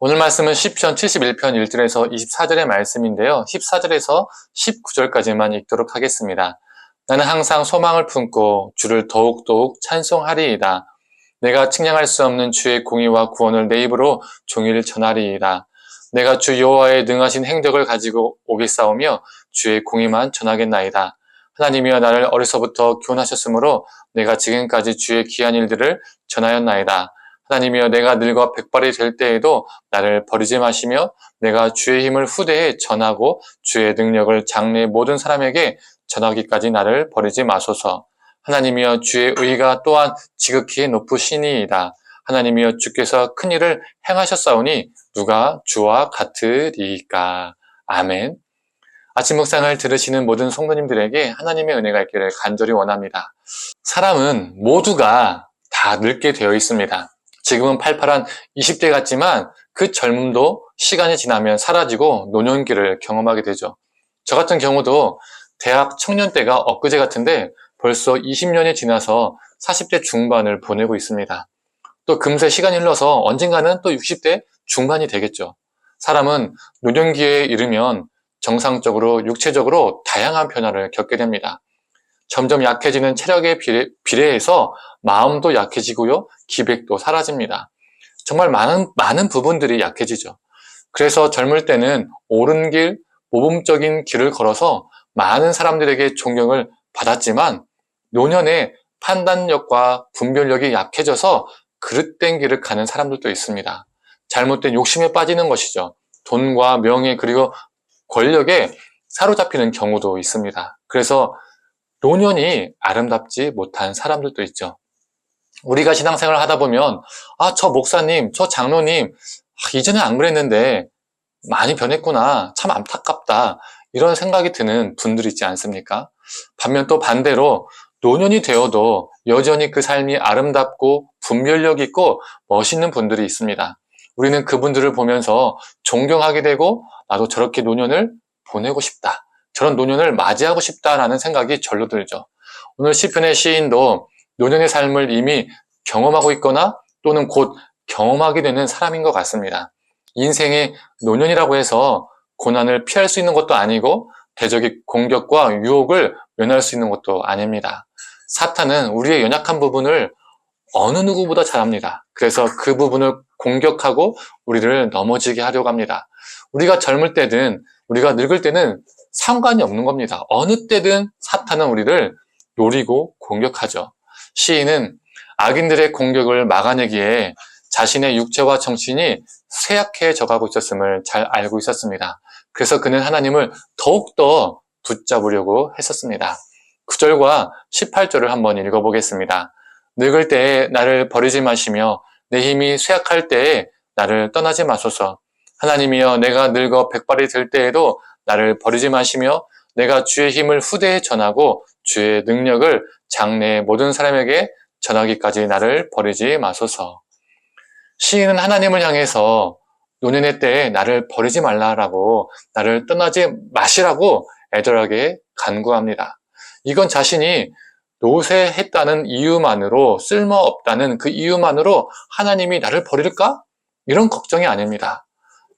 오늘 말씀은 10편 71편 1절에서 24절의 말씀인데요. 14절에서 19절까지만 읽도록 하겠습니다. 나는 항상 소망을 품고 주를 더욱더욱 찬송하리이다. 내가 측량할 수 없는 주의 공의와 구원을 내 입으로 종일 전하리이다. 내가 주 여호와의 능하신 행적을 가지고 오겠사오며 주의 공의만 전하겠나이다. 하나님이여 나를 어려서부터 교훈하셨으므로 내가 지금까지 주의 귀한 일들을 전하였나이다. 하나님이여 내가 늙어 백발이 될 때에도 나를 버리지 마시며 내가 주의 힘을 후대에 전하고 주의 능력을 장래 모든 사람에게 전하기까지 나를 버리지 마소서. 하나님이여 주의 의가 또한 지극히 높으시니이다. 하나님이여 주께서 큰 일을 행하셨사오니 누가 주와 같으리까. 아멘. 아침 묵상을 들으시는 모든 성도님들에게 하나님의 은혜가 있기를 간절히 원합니다. 사람은 모두가 다 늙게 되어 있습니다. 지금은 팔팔한 20대 같지만 그 젊음도 시간이 지나면 사라지고 노년기를 경험하게 되죠. 저 같은 경우도 대학 청년 때가 엊그제 같은데 벌써 20년이 지나서 40대 중반을 보내고 있습니다. 또 금세 시간이 흘러서 언젠가는 또 60대 중반이 되겠죠. 사람은 노년기에 이르면 정상적으로 육체적으로 다양한 변화를 겪게 됩니다. 점점 약해지는 체력에 비례, 비례해서 마음도 약해지고요, 기백도 사라집니다. 정말 많은, 많은 부분들이 약해지죠. 그래서 젊을 때는 옳은 길, 모범적인 길을 걸어서 많은 사람들에게 존경을 받았지만 노년에 판단력과 분별력이 약해져서 그릇된 길을 가는 사람들도 있습니다. 잘못된 욕심에 빠지는 것이죠. 돈과 명예 그리고 권력에 사로잡히는 경우도 있습니다. 그래서 노년이 아름답지 못한 사람들도 있죠. 우리가 신앙생활을 하다 보면 아, 저 목사님, 저 장로님 아, 이전에 안 그랬는데 많이 변했구나. 참 안타깝다. 이런 생각이 드는 분들이 있지 않습니까? 반면 또 반대로 노년이 되어도 여전히 그 삶이 아름답고 분별력 있고 멋있는 분들이 있습니다. 우리는 그분들을 보면서 존경하게 되고 나도 저렇게 노년을 보내고 싶다. 저런 노년을 맞이하고 싶다라는 생각이 절로 들죠. 오늘 시편의 시인도 노년의 삶을 이미 경험하고 있거나 또는 곧 경험하게 되는 사람인 것 같습니다. 인생의 노년이라고 해서 고난을 피할 수 있는 것도 아니고 대적의 공격과 유혹을 면할 수 있는 것도 아닙니다. 사탄은 우리의 연약한 부분을 어느 누구보다 잘합니다. 그래서 그 부분을 공격하고 우리를 넘어지게 하려고 합니다. 우리가 젊을 때든 우리가 늙을 때는 상관이 없는 겁니다. 어느 때든 사탄은 우리를 노리고 공격하죠. 시인은 악인들의 공격을 막아내기에 자신의 육체와 정신이 쇠약해져 가고 있었음을 잘 알고 있었습니다. 그래서 그는 하나님을 더욱더 붙잡으려고 했었습니다. 9절과 18절을 한번 읽어보겠습니다. 늙을 때에 나를 버리지 마시며 내 힘이 쇠약할 때에 나를 떠나지 마소서. 하나님이여 내가 늙어 백발이 될 때에도 나를 버리지 마시며 내가 주의 힘을 후대에 전하고 주의 능력을 장래 모든 사람에게 전하기까지 나를 버리지 마소서. 시인은 하나님을 향해서 노년의 때에 나를 버리지 말라라고 나를 떠나지 마시라고 애절하게 간구합니다. 이건 자신이 노쇠했다는 이유만으로 쓸모없다는 그 이유만으로 하나님이 나를 버릴까? 이런 걱정이 아닙니다.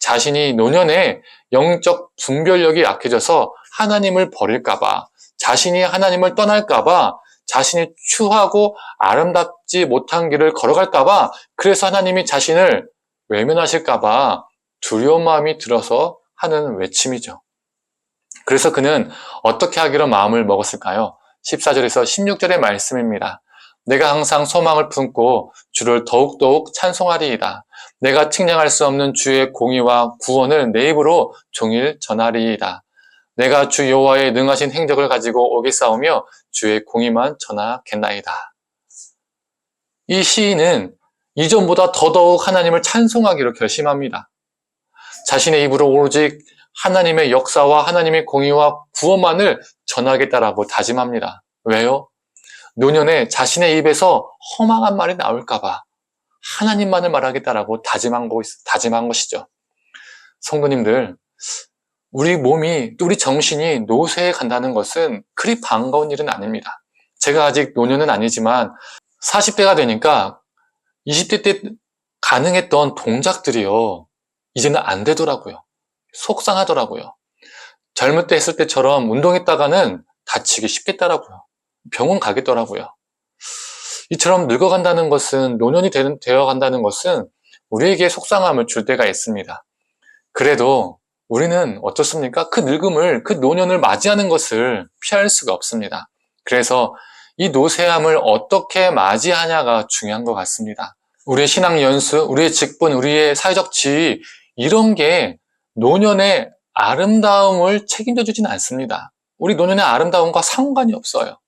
자신이 노년에 영적 분별력이 약해져서 하나님을 버릴까봐, 자신이 하나님을 떠날까봐, 자신이 추하고 아름답지 못한 길을 걸어갈까봐, 그래서 하나님이 자신을 외면하실까봐 두려운 마음이 들어서 하는 외침이죠. 그래서 그는 어떻게 하기로 마음을 먹었을까요? 14절에서 16절의 말씀입니다. 내가 항상 소망을 품고 주를 더욱더욱 찬송하리이다. 내가 측량할 수 없는 주의 공의와 구원을 내 입으로 종일 전하리이다. 내가 주 여호와의 능하신 행적을 가지고 오겠사오며 주의 공의만 전하겠나이다. 이 시인은 이전보다 더더욱 하나님을 찬송하기로 결심합니다. 자신의 입으로 오직 하나님의 역사와 하나님의 공의와 구원만을 전하겠다라고 다짐합니다. 왜요? 노년에 자신의 입에서 험악한 말이 나올까봐 하나님만을 말하겠다라고 다짐한, 거, 다짐한 것이죠. 성도님들, 우리 몸이, 우리 정신이 노쇠해 간다는 것은 그리 반가운 일은 아닙니다. 제가 아직 노년은 아니지만 40대가 되니까 20대 때 가능했던 동작들이요. 이제는 안 되더라고요. 속상하더라고요. 젊을 때 했을 때처럼 운동했다가는 다치기 쉽겠더라고요. 병원 가겠더라고요. 이처럼 늙어간다는 것은, 노년이 되어 간다는 것은 우리에게 속상함을 줄 때가 있습니다. 그래도 우리는 어떻습니까? 그 늙음을, 그 노년을 맞이하는 것을 피할 수가 없습니다. 그래서 이 노쇠함을 어떻게 맞이하냐가 중요한 것 같습니다. 우리의 신앙 연수, 우리의 직분, 우리의 사회적 지위, 이런 게 노년의 아름다움을 책임져 주지는 않습니다. 우리 노년의 아름다움과 상관이 없어요.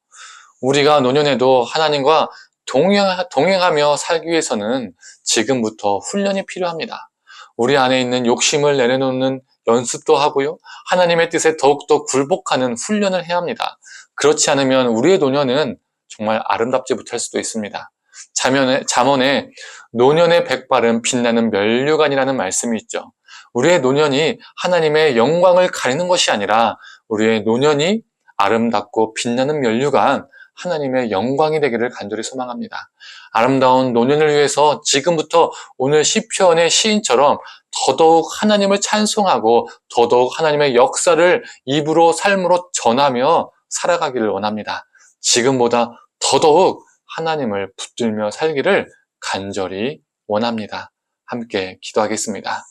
우리가 노년에도 하나님과 동행, 하며 살기 위해서는 지금부터 훈련이 필요합니다. 우리 안에 있는 욕심을 내려놓는 연습도 하고요. 하나님의 뜻에 더욱더 굴복하는 훈련을 해야 합니다. 그렇지 않으면 우리의 노년은 정말 아름답지 못할 수도 있습니다. 자면에, 잠언에 노년의 백발은 빛나는 멸류관이라는 말씀이 있죠. 우리의 노년이 하나님의 영광을 가리는 것이 아니라 우리의 노년이 아름답고 빛나는 멸류관, 하나님의 영광이 되기를 간절히 소망합니다. 아름다운 노년을 위해서 지금부터 오늘 시편의 시인처럼 더더욱 하나님을 찬송하고 더더욱 하나님의 역사를 입으로 삶으로 전하며 살아가기를 원합니다. 지금보다 더더욱 하나님을 붙들며 살기를 간절히 원합니다. 함께 기도하겠습니다.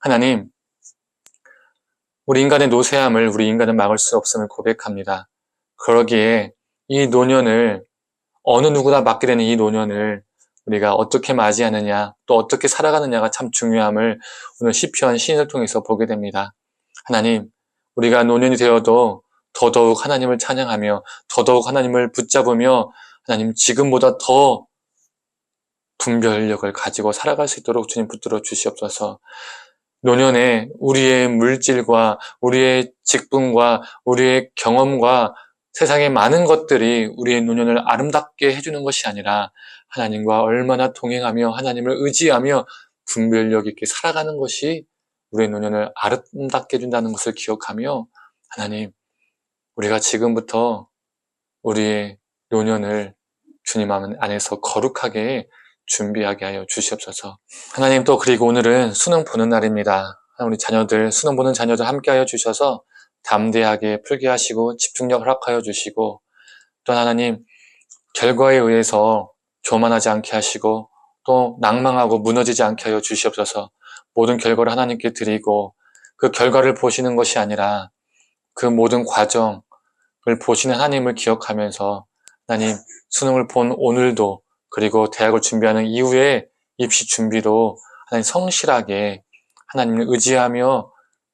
하나님, 우리 인간의 노쇠함을 우리 인간은 막을 수 없음을 고백합니다. 그러기에 이 노년을 어느 누구나 맞게 되는 이 노년을 우리가 어떻게 맞이하느냐 또 어떻게 살아가느냐가 참 중요함을 오늘 시편 시인을 통해서 보게 됩니다. 하나님, 우리가 노년이 되어도 더더욱 하나님을 찬양하며 더더욱 하나님을 붙잡으며 하나님 지금보다 더 분별력을 가지고 살아갈 수 있도록 주님 붙들어 주시옵소서. 노년에 우리의 물질과 우리의 직분과 우리의 경험과 세상의 많은 것들이 우리의 노년을 아름답게 해주는 것이 아니라 하나님과 얼마나 동행하며 하나님을 의지하며 분별력 있게 살아가는 것이 우리의 노년을 아름답게 해준다는 것을 기억하며 하나님, 우리가 지금부터 우리의 노년을 주님 안에서 거룩하게 준비하게 하여 주시옵소서. 하나님 또 그리고 오늘은 수능 보는 날입니다. 우리 자녀들, 수능 보는 자녀들 함께 하여 주셔서 담대하게 풀게 하시고 집중력 허락하여 주시고 또 하나님 결과에 의해서 교만하지 않게 하시고 또 낭망하고 무너지지 않게 하여 주시옵소서. 모든 결과를 하나님께 드리고 그 결과를 보시는 것이 아니라 그 모든 과정을 보시는 하나님을 기억하면서 하나님 수능을 본 오늘도 그리고 대학을 준비하는 이후에 입시 준비도 하나님 성실하게 하나님을 의지하며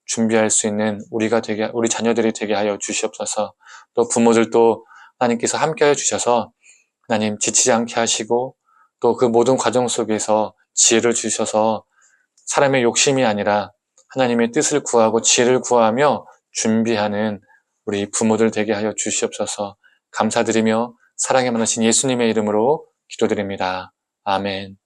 준비할 수 있는 우리가 되게, 우리 자녀들이 되게 하여 주시옵소서. 또 부모들도 하나님께서 함께 하여 주셔서 하나님 지치지 않게 하시고 또 그 모든 과정 속에서 지혜를 주셔서 사람의 욕심이 아니라 하나님의 뜻을 구하고 지혜를 구하며 준비하는 우리 부모들 되게 하여 주시옵소서 감사드리며 사랑에 많으신 예수님의 이름으로 기도드립니다. 아멘.